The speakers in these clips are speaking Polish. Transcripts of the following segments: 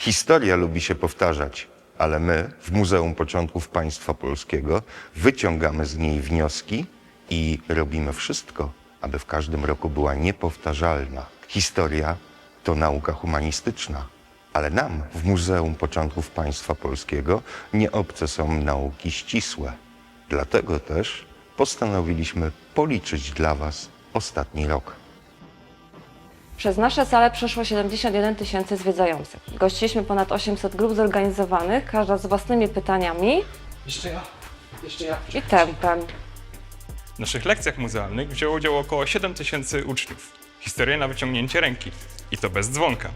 Historia lubi się powtarzać, ale my w Muzeum Początków Państwa Polskiego wyciągamy z niej wnioski i robimy wszystko, aby w każdym roku była niepowtarzalna. Historia to nauka humanistyczna, ale nam w Muzeum Początków Państwa Polskiego nie obce są nauki ścisłe. Dlatego też postanowiliśmy policzyć dla Was ostatni rok. Przez nasze sale przeszło 71 tysięcy zwiedzających. Gościliśmy ponad 800 grup zorganizowanych, każda z własnymi pytaniami Jeszcze ja. Jeszcze ja. i tempem. W naszych lekcjach muzealnych wzięło udział około 7 tysięcy uczniów. Historię na wyciągnięcie ręki. I to bez dzwonka.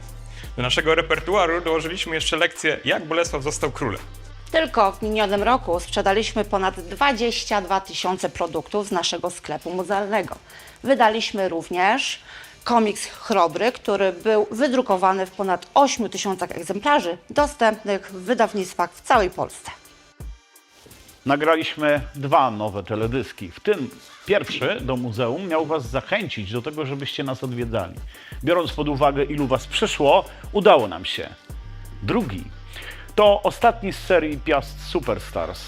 Do naszego repertuaru dołożyliśmy jeszcze lekcję Jak Bolesław został królem. Tylko w minionym roku sprzedaliśmy ponad 22 tysiące produktów z naszego sklepu muzealnego. Wydaliśmy również komiks Chrobry, który był wydrukowany w ponad 8 tysiącach egzemplarzy, dostępnych w wydawnictwach w całej Polsce. Nagraliśmy dwa nowe teledyski, w tym pierwszy do muzeum miał Was zachęcić do tego, żebyście nas odwiedzali. Biorąc pod uwagę, ilu Was przyszło, udało nam się. Drugi to ostatni z serii Piast Superstars.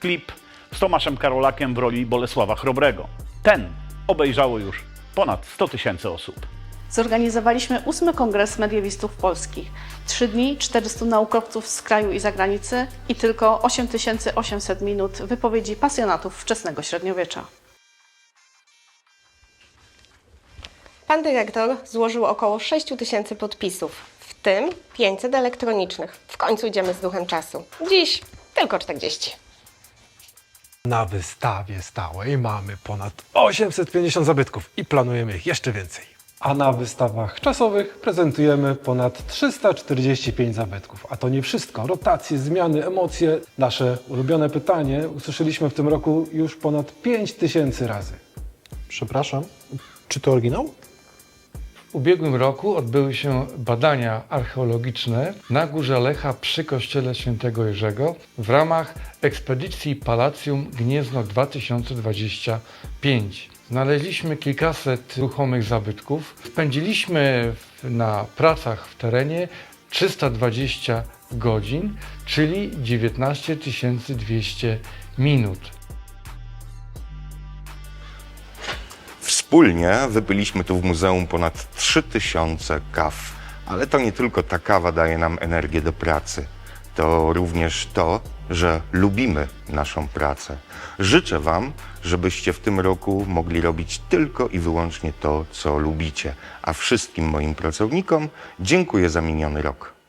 Klip z Tomaszem Karolakiem w roli Bolesława Chrobrego. Ten obejrzało już ponad 100 tysięcy osób. Zorganizowaliśmy ósmy kongres mediewistów polskich. Trzy dni, 400 naukowców z kraju i zagranicy i tylko 8800 minut wypowiedzi pasjonatów wczesnego średniowiecza. Pan dyrektor złożył około 6 tysięcy podpisów, w tym 500 elektronicznych. W końcu idziemy z duchem czasu. Dziś tylko 40. Na wystawie stałej mamy ponad 850 zabytków i planujemy ich jeszcze więcej. A na wystawach czasowych prezentujemy ponad 345 zabytków. A to nie wszystko. Rotacje, zmiany, emocje. Nasze ulubione pytanie usłyszeliśmy w tym roku już ponad 5 tysięcy razy. Przepraszam, czy to oryginał? W ubiegłym roku odbyły się badania archeologiczne na Górze Lecha przy kościele świętego Jerzego w ramach ekspedycji Palacjum Gniezno 2025. Znaleźliśmy kilkaset ruchomych zabytków. Spędziliśmy na pracach w terenie 320 godzin, czyli 19 200 minut. Wspólnie wypiliśmy tu w muzeum ponad 3000 kaw. Ale to nie tylko ta kawa daje nam energię do pracy. To również to, że lubimy naszą pracę. Życzę Wam, żebyście w tym roku mogli robić tylko i wyłącznie to, co lubicie. A wszystkim moim pracownikom dziękuję za miniony rok.